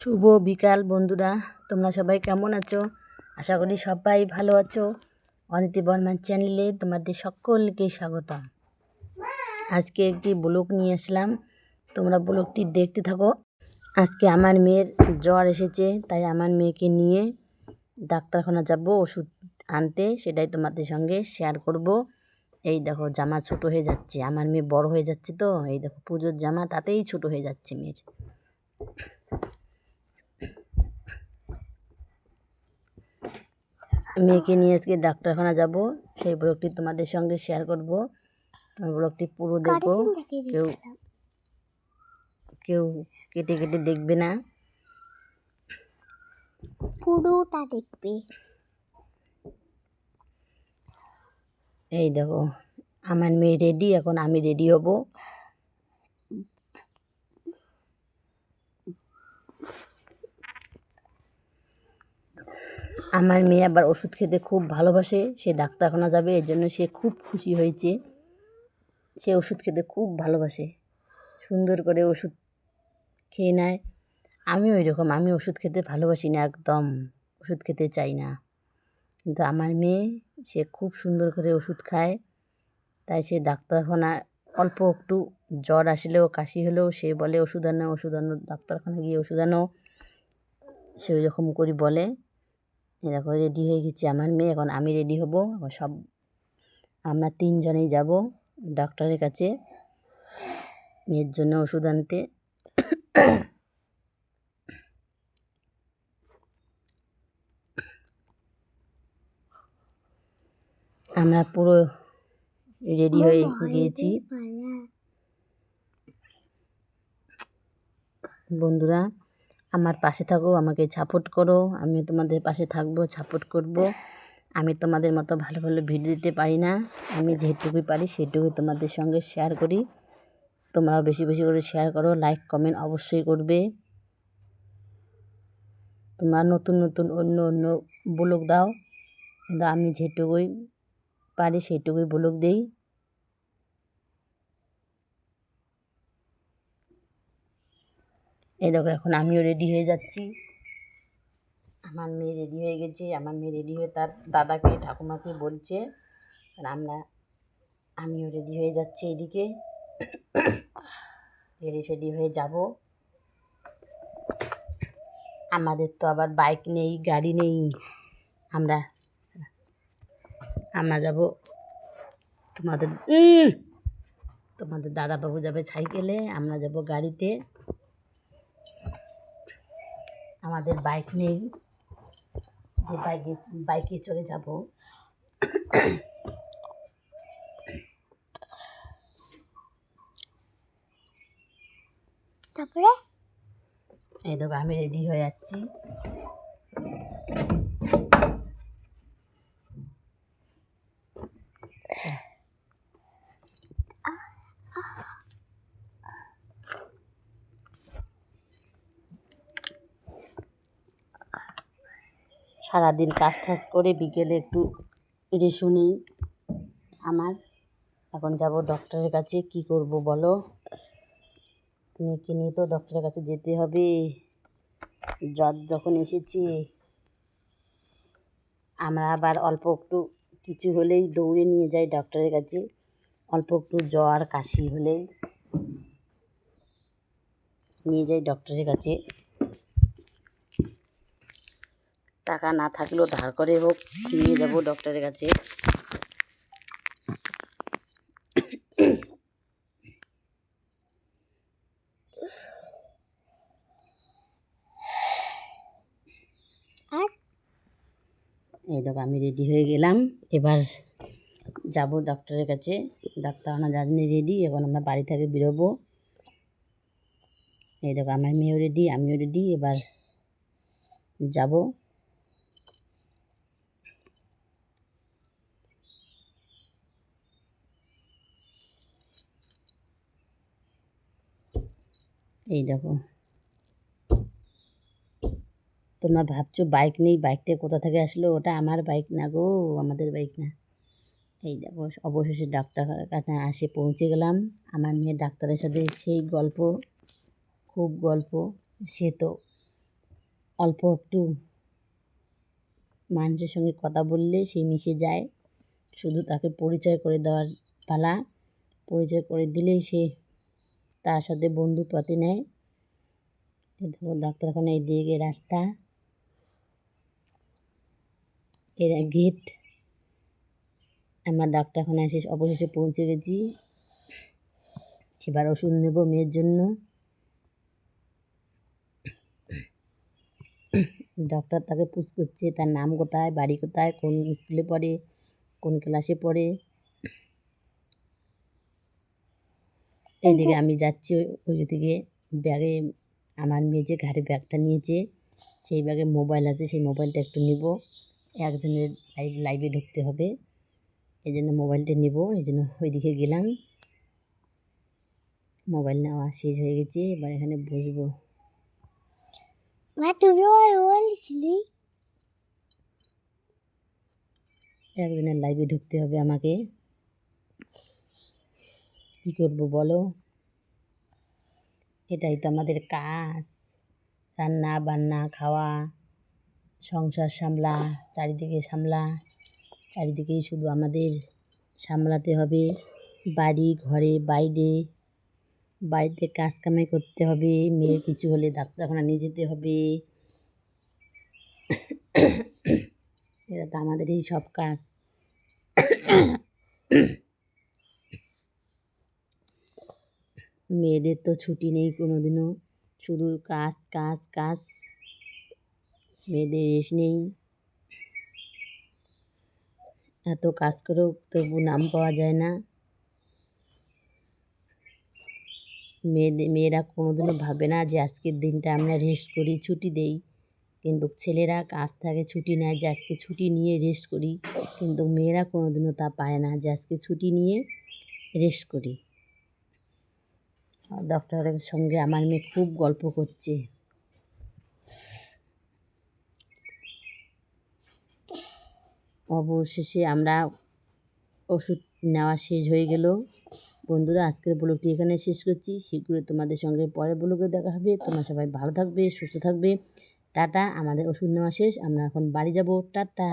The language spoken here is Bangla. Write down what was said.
শুভ বিকাল বন্ধুরা, তোমরা সবাই কেমন আছো? আশা করি সবাই ভালো আছো। অনিতি বর্মার চ্যানেলে তোমাদের সকলকে স্বাগতম। আজকে একটি ব্লগ নিয়ে আসলাম, তোমরা ব্লগটি দেখতে থাকো। আজকে আমার মেয়ের জ্বর এসেছে, তাই আমার মেয়েকে নিয়ে ডাক্তারখানা যাব, ওষুধ আনতে, সেটাই তোমাদের সঙ্গে শেয়ার করব। এই দেখো, জামা ছোট হয়ে যাচ্ছে, আমার মেয়ে বড় হয়ে যাচ্ছে তো, এই দেখো, পুজোর জামা তাতেই ছোট হয়ে যাচ্ছে মেয়ের। মেয়েকে নিয়ে আজকে ডাক্তারখানা যাব সেই ব্লগটি তোমাদের সঙ্গে শেয়ার করব। তোমার ব্লগটি পুরো দেখো কেউ কেউ কেটে কেটে দেখবে না। পুরোটা দেখবে। এই দেখো আমার মেয়ে রেডি এখন আমি রেডি হব। আমার মেয়ে আবার ওষুধ খেতে খুব ভালোবাসে, সে ডাক্তারখানা যাবে, এর জন্য সে খুব খুশি হয়েছে। সে ওষুধ খেতে খুব ভালোবাসে, সুন্দর করে ওষুধ খেয়ে নেয়। আমি ওই রকম আমি ওষুধ খেতে ভালোবাসি না, একদম ওষুধ খেতে চাই না। কিন্তু আমার মেয়ে, সে খুব সুন্দর করে ওষুধ খায়, তাই সে ডাক্তারখানা, অল্প একটু জ্বর আসলেও, কাশি হলেও সে বলে, ওষুধ আনো ওষুধ আনো, ডাক্তারখানা গিয়ে ওষুধ আনো। সে ওই রকম করে বলে। দেখো রেডি হয়ে গেছি আমার মেয়ে। এখন আমি রেডি হব। এখন সব আমরা তিনজনেই যাব ডাক্তারের কাছে। মেয়ের জন্য ওষুধ আনতে। আমরা পুরো রেডি হয়ে গিয়েছি। বন্ধুরা আমার পাশে থাকো, আমাকে সাপোর্ট করো। আমি তোমাদের পাশে থাকব সাপোর্ট করব। আমি তোমাদের মতো ভালো ভালো ভিডিও দিতে পারি না। আমি যেটুকুই পারি সেটুকুই তোমাদের সঙ্গে শেয়ার করি। তোমরাও বেশি বেশি করে শেয়ার করো লাইক কমেন্ট অবশ্যই করবে। তোমরা নতুন নতুন অন্য অন্য ব্লগ দাও। কিন্তু আমি যেটুকুই পারি সেটুকুই ব্লগ দিই। এই দেখো, এখন আমিও রেডি হয়ে যাচ্ছি। আমার মেয়ে রেডি হয়ে গেছে, আমার মেয়ে রেডি হয়ে তার দাদাকে, ঠাকুমাকে বলছে, আর আমরা, আমিও রেডি হয়ে যাচ্ছি এদিকে। রেডি সেডি হয়ে যাব। আমাদের তো আবার বাইক নেই, গাড়ি নেই। আমরা আমরা যাব তোমাদের তোমাদের দাদাবাবু যাবে সাইকেলে, আমরা যাব গাড়িতে। আমাদের বাইক নেই যে বাইকে বাইকে চলে যাব। তারপরে? এই দেখো আমি রেডি হয়ে যাচ্ছি। সারাদিন কাজ টাজ করে বিকেলে একটু রেস্ট নিই আমার, এখন যাব ডক্টরের কাছে, কি করব বলো? মেয়েকে নিয়ে তো ডক্টরের কাছে যেতে হবে। জ্বর যখন এসেছে, আমরা আবার অল্প একটু কিছু হলেই দৌড়ে নিয়ে যাই ডক্টরের কাছে। অল্প একটু জ্বর, কাশি হলেই নিয়ে যাই ডক্টরের কাছে। টাকা না থাকলেও ধার করে হোক, নিয়ে যাব ডক্টরের কাছে। এই দেখো, আমি রেডি হয়ে গেলাম। এবার যাব ডক্টরের কাছে। ডাক্তার ডাক্তারখানা জানি রেডি এখন আমরা বাড়ি থেকে বেরোবো। এই দেখো, আমার মেয়েও রেডি আমিও রেডি এবার যাব। এই দেখো। তোমরা ভাবছ বাইক নেই বাইকটা কোথা থেকে আসলো? ওটা আমার বাইক না গো, আমাদের বাইক না। এই দেখো, অবশেষে ডাক্তার কাছে আসে, পৌঁছে গেলাম। আমার মেয়ে ডাক্তারের সাথে সেই গল্প, খুব গল্প। সে তো অল্প একটু মানুষের সঙ্গে কথা বললে সে মিশে যায়। শুধু তাকে পরিচয় করে দেওয়ার পালা। পরিচয় করে দিলেই সে তার সাথে বন্ধু পাতি নেয়। দেখো, ডাক্তারখানা এদিকে রাস্তা। এরা গেট। আমরা ডাক্তারখানা এসে অবশেষে পৌঁছে গেছি। এবার ওষুধ নেব মেয়ের জন্য। ডক্টর তাকে পুষ করছে, তার নাম কোথায়, বাড়ি কোথায়, কোন স্কুলে পড়ে, কোন ক্লাসে পড়ে। এইদিকে আমি যাচ্ছি ওই- ওই দিকে ব্যাগে আমার মেয়ে যে ঘাড়ে ব্যাগটা নিয়েছে সেই ব্যাগে মোবাইল আছে সেই মোবাইলটা একটু নিব। একজনের লাইভ লাইভে ঢুকতে হবে এই জন্য মোবাইলটা নেব এই জন্য ওইদিকে গেলাম। মোবাইল নেওয়া শেষ হয়ে গেছে এবার এখানে বসবো। একজনের লাইভে ঢুকতে হবে আমাকে। কী করব বলো? এটাই তো আমাদের কাজ। রান্না, বান্না, খাওয়া, সংসার সামলা, চারিদিকে সামলা। চারিদিকেই শুধু আমাদের সামলাতে হবে। বাড়ি, ঘরে, বাইরে। বাড়িতে কাজ কামাই করতে হবে। মেয়ের কিছু হলে ডাক্তারখানা নিয়ে যেতে হবে। এটা তো আমাদেরই সব কাজ। মেয়েদের তো ছুটি নেই কোনো দিনও শুধু কাজ কাজ কাজ। মেয়েদের রেস্ট নেই। এত কাজ করেও তবু নাম পাওয়া যায় না। মেয়েদের মেয়েরা কোনো দিনও ভাবে না যে আজকের দিনটা আমরা রেস্ট করি, ছুটি দেই। কিন্তু ছেলেরা কাজ থাকে, ছুটি নেয় যে আজকে ছুটি নিয়ে রেস্ট করি। কিন্তু মেয়েরা কোনো দিনও তা পারে না যে আজকে ছুটি নিয়ে রেস্ট করি। ডক্টরের সঙ্গে আমার মেয়ে খুব গল্প করছে। অবশেষে আমরা ওষুধ নেওয়া শেষ হয়ে গেল। বন্ধুরা, আজকের ব্লগটি এখানে শেষ করছি। শীঘ্রই তোমাদের সঙ্গে পরের ব্লগে দেখা হবে। তোমরা সবাই ভালো থাকবে, সুস্থ থাকবে। টাটা, আমাদের ওষুধ নেওয়া শেষ। আমরা এখন বাড়ি যাব। টাটা।